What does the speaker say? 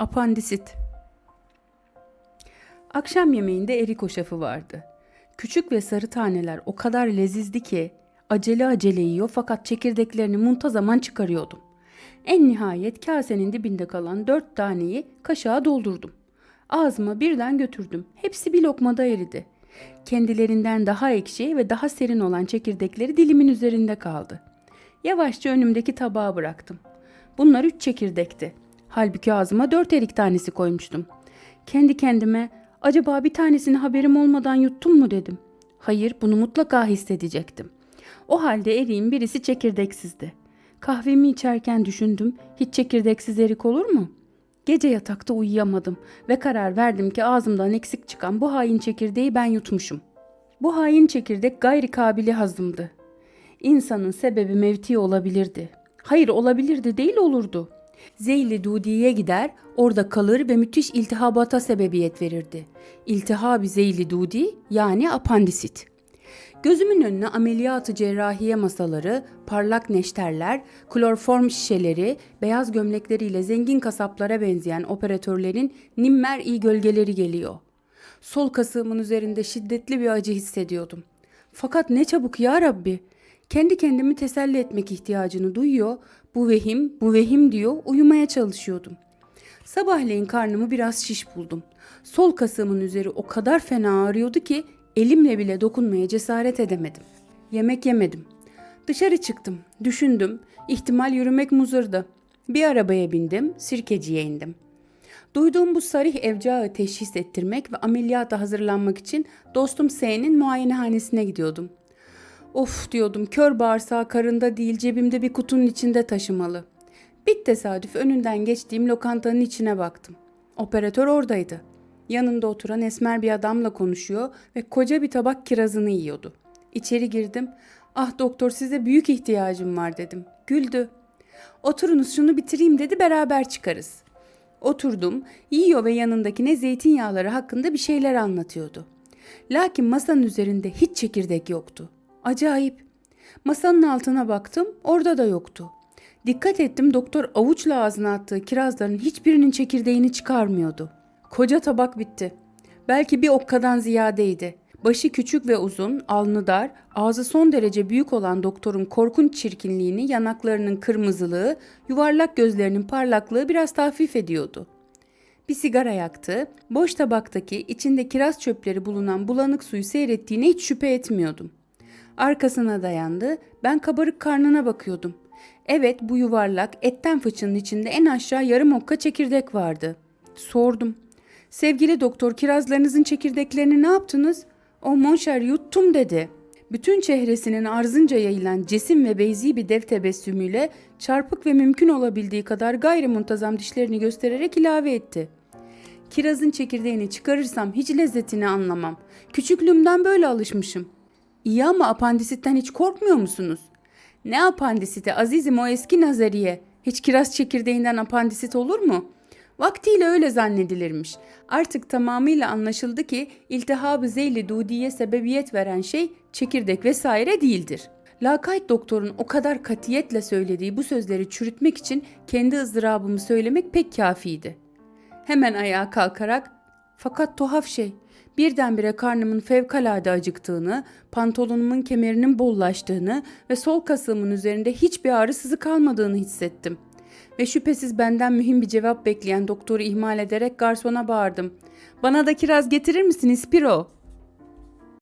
Apandisit Akşam yemeğinde erik hoşafı vardı. Küçük ve sarı taneler o kadar lezizdi ki acele acele yiyor fakat çekirdeklerini muntazaman çıkarıyordum. En nihayet kasenin dibinde kalan dört taneyi kaşığa doldurdum. Ağzıma birden götürdüm. Hepsi bir lokmada eridi. Kendilerinden daha ekşi ve daha serin olan çekirdekleri dilimin üzerinde kaldı. Yavaşça önümdeki tabağa bıraktım. Bunlar üç çekirdekti. Halbuki ağzıma dört erik tanesi koymuştum. Kendi kendime acaba bir tanesini haberim olmadan yuttum mu dedim. Hayır bunu mutlaka hissedecektim. O halde eriğin birisi çekirdeksizdi. Kahvemi içerken düşündüm hiç çekirdeksiz erik olur mu? Gece yatakta uyuyamadım ve karar verdim ki ağzımdan eksik çıkan bu hain çekirdeği ben yutmuşum. Bu hain çekirdek gayri kabili hazımdı. İnsanın sebebi mevti olabilirdi. Hayır olabilirdi değil olurdu. Zeyli Dudi'ye gider, orada kalır ve müthiş iltihabata sebebiyet verirdi. İltihabi Zeyli Dudi yani apandisit. Gözümün önüne ameliyatı cerrahiye masaları, parlak neşterler, klorform şişeleri, beyaz gömlekleriyle zengin kasaplara benzeyen operatörlerin nimmer iyi gölgeleri geliyor. Sol kasığımın üzerinde şiddetli bir acı hissediyordum. Fakat ne çabuk ya Rabbi. Kendi kendimi teselli etmek ihtiyacını duyuyor, bu vehim, bu vehim diyor, uyumaya çalışıyordum. Sabahleyin karnımı biraz şiş buldum. Sol kasığımın üzeri o kadar fena ağrıyordu ki elimle bile dokunmaya cesaret edemedim. Yemek yemedim. Dışarı çıktım, düşündüm. İhtimal yürümek muzırdı. Bir arabaya bindim, sirkeciye indim. Duyduğum bu sarih evcağı teşhis ettirmek ve ameliyata hazırlanmak için dostum S'nin muayenehanesine gidiyordum. Of diyordum kör bağırsağı karında değil cebimde bir kutunun içinde taşımalı. Bir tesadüf önünden geçtiğim lokantanın içine baktım. Operatör oradaydı. Yanında oturan esmer bir adamla konuşuyor ve koca bir tabak kirazını yiyordu. İçeri girdim. Ah doktor size büyük ihtiyacım var dedim. Güldü. Oturunuz şunu bitireyim dedi beraber çıkarız. Oturdum, yiyor ve yanındakine zeytinyağları hakkında bir şeyler anlatıyordu. Lakin masanın üzerinde hiç çekirdek yoktu. Acayip. Masanın altına baktım, orada da yoktu. Dikkat ettim doktor avuçla ağzına attığı kirazların hiçbirinin çekirdeğini çıkarmıyordu. Koca tabak bitti. Belki bir okkadan ziyadeydi. Başı küçük ve uzun, alnı dar, ağzı son derece büyük olan doktorun korkunç çirkinliğini yanaklarının kırmızılığı, yuvarlak gözlerinin parlaklığı biraz tahfif ediyordu. Bir sigara yaktı, boş tabaktaki içinde kiraz çöpleri bulunan bulanık suyu seyrettiğine hiç şüphe etmiyordum. Arkasına dayandı, ben kabarık karnına bakıyordum. Evet bu yuvarlak etten fıçının içinde en aşağı yarım okka çekirdek vardı. Sordum. Sevgili doktor kirazlarınızın çekirdeklerini ne yaptınız? O monşer yuttum dedi. Bütün çehresinin arzınca yayılan cesim ve beyzi bir dev tebessümüyle çarpık ve mümkün olabildiği kadar gayrimuntazam dişlerini göstererek ilave etti. Kirazın çekirdeğini çıkarırsam hiç lezzetini anlamam. Küçüklüğümden böyle alışmışım. İyi ama apandisitten hiç korkmuyor musunuz? Ne apandisiti azizim o eski nazariye. Hiç kiraz çekirdeğinden apandisit olur mu? Vaktiyle öyle zannedilirmiş. Artık tamamıyla anlaşıldı ki iltihabı zeyli dudiye sebebiyet veren şey çekirdek vesaire değildir. Lakayt doktorun o kadar katiyetle söylediği bu sözleri çürütmek için kendi ızdırabımı söylemek pek kafiydi. Hemen ayağa kalkarak fakat tuhaf şey birdenbire karnımın fevkalade acıktığını, pantolonumun kemerinin bollaştığını ve sol kasığımın üzerinde hiçbir ağrı sızı kalmadığını hissettim. Ve şüphesiz benden mühim bir cevap bekleyen doktoru ihmal ederek garsona bağırdım. Bana da kiraz getirir misin İspiro?